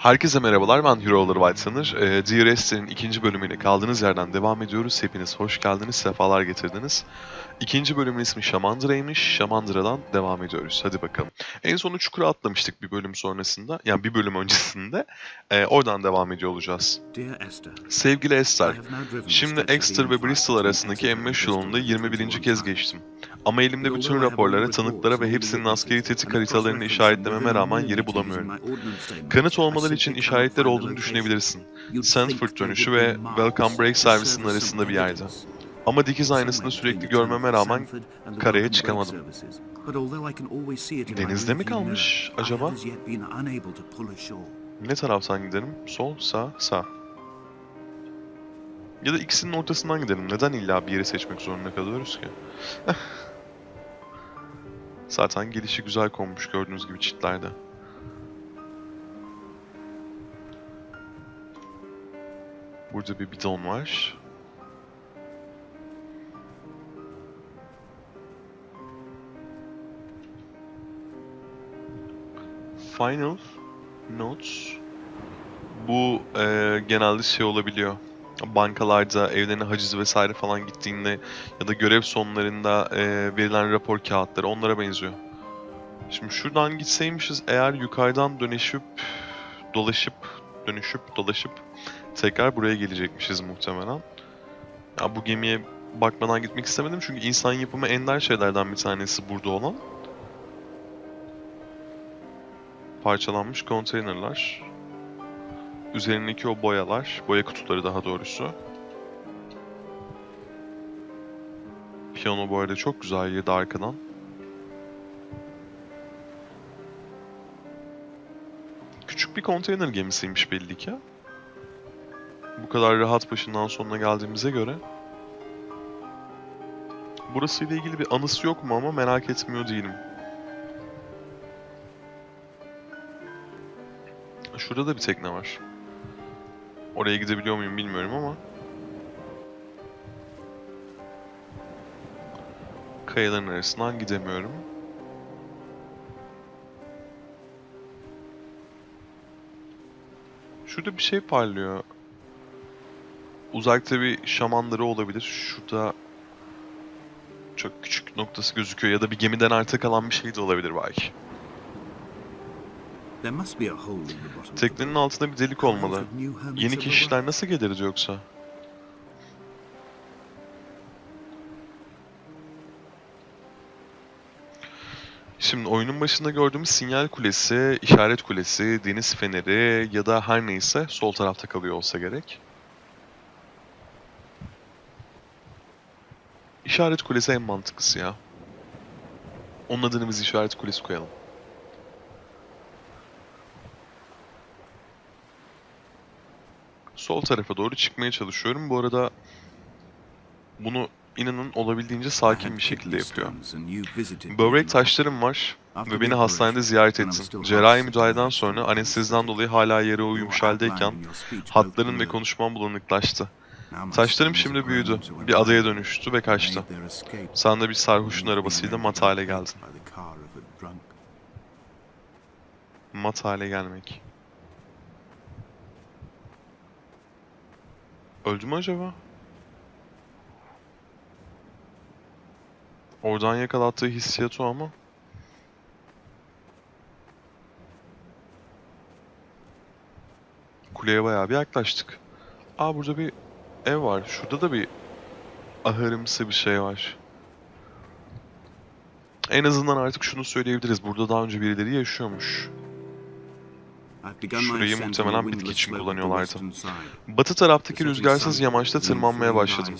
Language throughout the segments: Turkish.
Herkese merhabalar, ben Hero'lar Whitesunner. Ee, DRS'lerin ikinci bölümüyle kaldığınız yerden devam ediyoruz. Hepiniz hoş geldiniz, sefalar getirdiniz. İkinci bölümün ismi Şamandıra'ymış. Şamandıra'dan devam ediyoruz. Hadi bakalım. En son çukura atlamıştık bir bölüm sonrasında. Yani bir bölüm öncesinde. Ee, oradan devam ediyor olacağız. Dear Sevgili Esther, Şimdi Exeter ve Bristol arasındaki M5 yolunda 21. kez geçtim. Ama elimde bütün raporlara, tanıklara ve hepsinin askeri tetik haritalarını işaretlememe rağmen yeri bulamıyorum. Kanıt olmaları için işaretler olduğunu düşünebilirsin. Sandford dönüşü ve Welcome Break servisinin arasında bir yerde. Ama dikiz aynasını sürekli görmeme rağmen karaya çıkamadım. Denizde mi kalmış acaba? Ne taraftan gidelim? Sol, sağ, sağ. Ya da ikisinin ortasından gidelim. Neden illa bir yeri seçmek zorunda kalıyoruz ki? Zaten gelişi güzel konmuş gördüğünüz gibi çitlerde. Burada bir bidon var. Final Notes. Bu e, genelde şey olabiliyor. Bankalarda evlerine haciz vesaire falan gittiğinde ya da görev sonlarında e, verilen rapor kağıtları onlara benziyor. Şimdi şuradan gitseymişiz eğer yukarıdan dönüşüp dolaşıp dönüşüp dolaşıp tekrar buraya gelecekmişiz muhtemelen. Ya bu gemiye bakmadan gitmek istemedim çünkü insan yapımı ender şeylerden bir tanesi burada olan. Parçalanmış konteynerler. Üzerindeki o boyalar, boya kutuları daha doğrusu. Piyano bu arada çok güzel yedi arkadan. Küçük bir konteyner gemisiymiş belli ki. Bu kadar rahat başından sonuna geldiğimize göre. Burası ile ilgili bir anısı yok mu ama merak etmiyor değilim. Şurada da bir tekne var. Oraya gidebiliyor muyum bilmiyorum ama. Kayaların arasından gidemiyorum. Şurada bir şey parlıyor. Uzakta bir şamanları olabilir. Şurada çok küçük noktası gözüküyor ya da bir gemiden arta kalan bir şey de olabilir belki. Teknenin altında bir delik olmalı. Yeni keşişler nasıl geliriz yoksa? Şimdi oyunun başında gördüğümüz sinyal kulesi, işaret kulesi, deniz feneri ya da her neyse sol tarafta kalıyor olsa gerek. İşaret kulesi en mantıklısı ya. Onun adını biz işaret kulesi koyalım. Sol tarafa doğru çıkmaya çalışıyorum. Bu arada bunu inanın olabildiğince sakin bir şekilde yapıyor. Böbrek taşlarım var ve beni hastanede ziyaret ettin. Cerrahi müdahaleden sonra anesteziden dolayı hala yere uyumuş haldeyken hatların ve konuşmam bulanıklaştı. Taşlarım şimdi büyüdü. Bir adaya dönüştü ve kaçtı. Sen de bir sarhoşun arabasıyla mat hale geldin. Mat hale gelmek. Öldü mü acaba? Oradan yakalattığı hissiyat o ama. Kuleye bayağı bir yaklaştık. Aa burada bir ev var. Şurada da bir ahırımsı bir şey var. En azından artık şunu söyleyebiliriz. Burada daha önce birileri yaşıyormuş. Şurayı muhtemelen bitki için kullanıyorlardı. Batı taraftaki rüzgarsız yamaçta tırmanmaya başladım.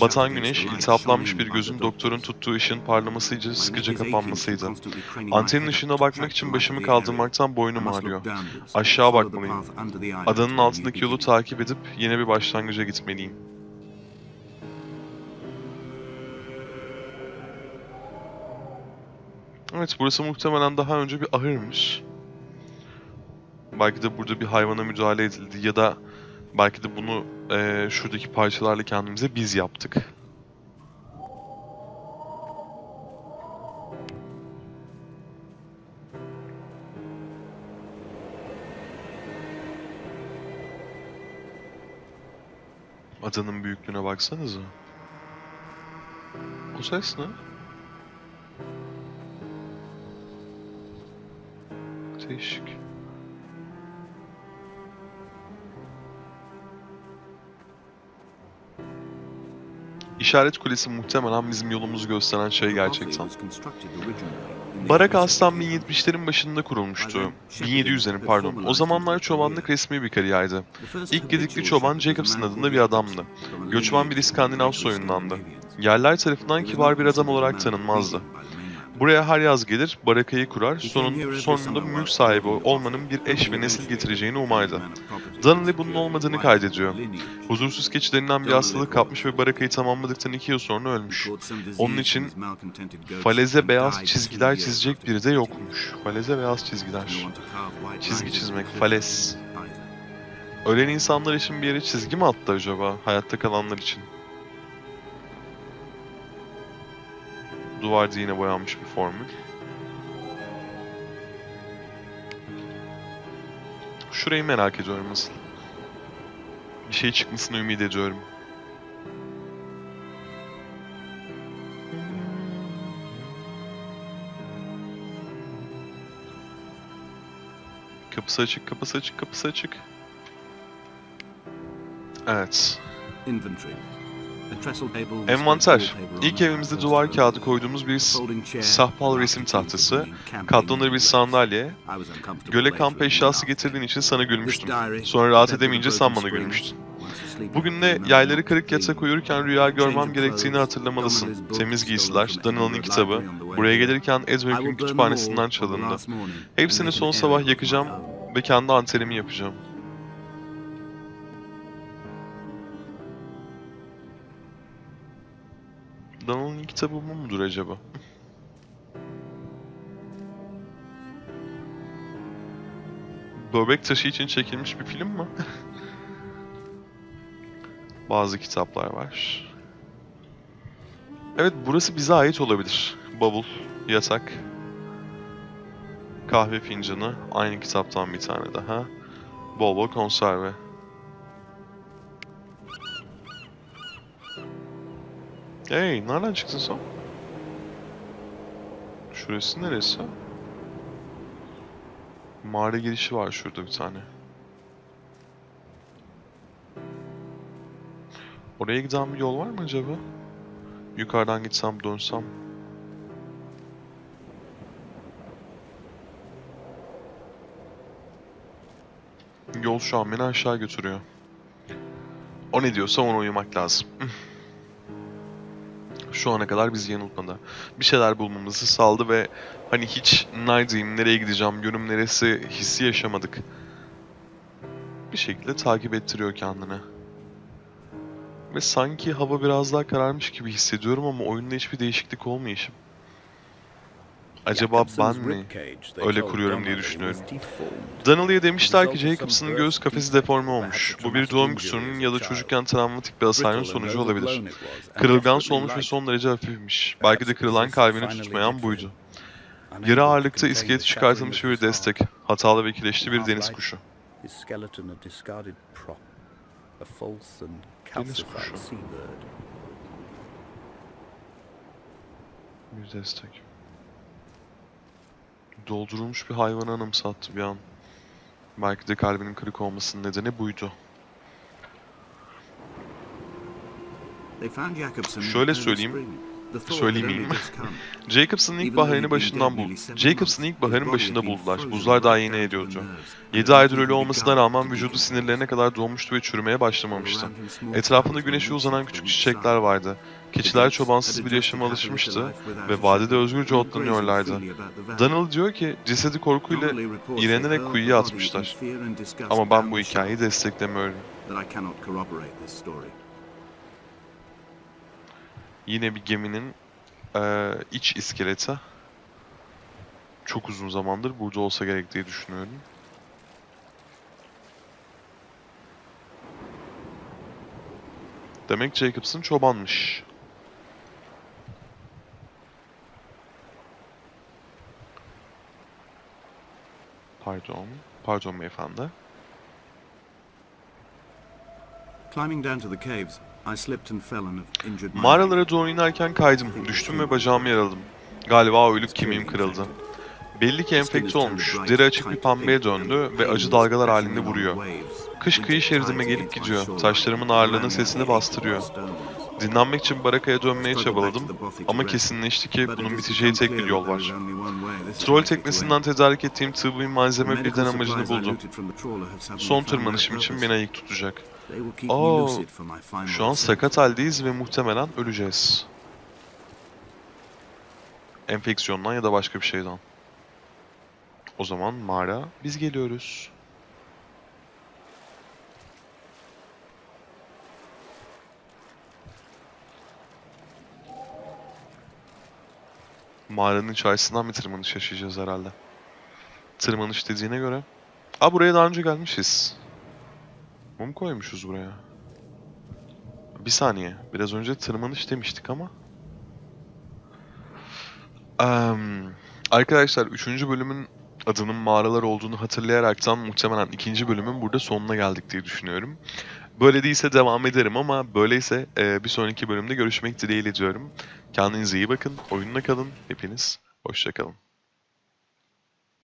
Batan güneş, iltihaplanmış bir gözün doktorun tuttuğu ışığın parlamasıyla sıkıca kapanmasıydı. Antenin ışığına bakmak için başımı kaldırmaktan boynum ağrıyor. Aşağı bakmalıyım. Adanın altındaki yolu takip edip yine bir başlangıca gitmeliyim. Evet, burası muhtemelen daha önce bir ahırmış. Belki de burada bir hayvana müdahale edildi ya da belki de bunu e, şuradaki parçalarla kendimize biz yaptık. Adanın büyüklüğüne baksanıza. O ses ne? Değişik. İşaret kulesi muhtemelen bizim yolumuzu gösteren şey gerçekten. Barak Aslan 1070'lerin başında kurulmuştu. 1700'lerin pardon. O zamanlar çobanlık resmi bir kariyerdi. İlk gedikli çoban Jacobson adında bir adamdı. Göçmen bir İskandinav soyundandı. Yerler tarafından kibar bir adam olarak tanınmazdı. Buraya her yaz gelir, barakayı kurar, sonun, sonunda mülk sahibi olmanın bir eş ve nesil getireceğini umardı. Donnelly bunun olmadığını kaydediyor. Huzursuz keçi denilen bir hastalık kapmış ve barakayı tamamladıktan iki yıl sonra ölmüş. Onun için Faleze beyaz çizgiler çizecek biri de yokmuş. Faleze beyaz çizgiler. Çizgi çizmek, falez. Ölen insanlar için bir yere çizgi mi attı acaba? Hayatta kalanlar için. Duvarda yine boyanmış bir formül. Şurayı merak ediyorum asıl. Bir şey çıkmasını ümit ediyorum. Kapısı açık, kapısı açık, kapısı açık. Evet. Envanter. İlk evimizde duvar kağıdı koyduğumuz bir sahpal resim tahtası, katlanır bir sandalye. Göle kamp eşyası getirdiğin için sana gülmüştüm. Sonra rahat edemeyince sen bana gülmüştün. Bugün de yayları kırık yatak uyurken rüya görmem gerektiğini hatırlamalısın. Temiz giysiler, Daniel'ın kitabı, buraya gelirken Edward'ın kütüphanesinden çalındı. Hepsini son sabah yakacağım ve kendi antenimi yapacağım. Daniel'ın kitabı bu mudur acaba? Böbrek taşı için çekilmiş bir film mi? Bazı kitaplar var. Evet burası bize ait olabilir. Bavul, yatak, kahve fincanı, aynı kitaptan bir tane daha. Bol bol konserve. Hey, nereden çıktın sen? Şurası neresi? Mağara girişi var şurada bir tane. Oraya giden bir yol var mı acaba? Yukarıdan gitsem dönsem. Yol şu an beni aşağı götürüyor. O ne diyorsa ona uyumak lazım. Şu ana kadar bizi yanıltmadı. Bir şeyler bulmamızı sağladı ve hani hiç neredeyim, nereye gideceğim, yönüm neresi hissi yaşamadık. Bir şekilde takip ettiriyor kendini. Ve sanki hava biraz daha kararmış gibi hissediyorum ama oyunda hiçbir değişiklik olmayışım. Acaba ben mi öyle kuruyorum diye düşünüyorum. Donnelly'e demişler ki Jacobs'ın göğüs kafesi deforme olmuş. Bu bir doğum kusurunun ya da çocukken travmatik bir hasarın sonucu olabilir. Kırılgan solmuş ve son derece hafifmiş. Belki de kırılan kalbini tutmayan buydu. Yarı ağırlıkta iskeleti çıkartılmış bir destek. Hatalı ve kireçli bir deniz kuşu. Deniz kuşu. Bir destek. Doldurulmuş bir hayvanı anımsattı bir an. Belki de kalbinin kırık olmasının nedeni buydu. Şöyle söyleyeyim, söylemeyeyim. Jacobs'ın ilk baharını başından bul. Jacobs'ın ilk baharın başında buldular. Buzlar daha yeni eriyordu. 7 aydır ölü olmasına rağmen vücudu sinirlerine kadar donmuştu ve çürümeye başlamamıştı. Etrafında güneşe uzanan küçük çiçekler vardı. Keçiler çobansız bir yaşama alışmıştı ve vadide özgürce otlanıyorlardı. Daniel diyor ki cesedi korkuyla iğrenerek kuyuya atmışlar. Ama ben bu hikayeyi desteklemiyorum. Yine bir geminin eee, iç iskeleti. Çok uzun zamandır burada olsa gerek diye düşünüyorum. Demek Jacobson çobanmış. Pardon. Pardon beyefendi. Climbing down to the caves, Mağaralara doğru inerken kaydım. Düştüm ve bacağımı yaraladım. Galiba ölüp kemiğim kırıldı. Belli ki enfekte olmuş. Deri açık bir pembeye döndü ve acı dalgalar halinde vuruyor. Kış kıyı şeridime gelip gidiyor. Taşlarımın ağırlığının sesini bastırıyor. Dinlenmek için barakaya dönmeye çabaladım ama kesinleşti ki bunun biteceği tek bir yol var. Troll teknesinden tedarik ettiğim tıbbi malzeme birden amacını buldu. Son tırmanışım için beni ayık tutacak. Oo, Şu an sakat haldeyiz ve muhtemelen öleceğiz. Enfeksiyondan ya da başka bir şeyden. O zaman mağara biz geliyoruz. Mağaranın içerisinden bir tırmanış yaşayacağız herhalde. Tırmanış dediğine göre. Aa buraya daha önce gelmişiz. Mum koymuşuz buraya. Bir saniye. Biraz önce tırmanış demiştik ama. Eee, arkadaşlar 3. bölümün adının mağaralar olduğunu hatırlayaraktan muhtemelen ikinci bölümün burada sonuna geldik diye düşünüyorum. Böyle değilse devam ederim ama böyleyse eee, bir sonraki bölümde görüşmek dileğiyle diyorum. Kendinize iyi bakın, oyunla kalın, hepiniz hoşçakalın.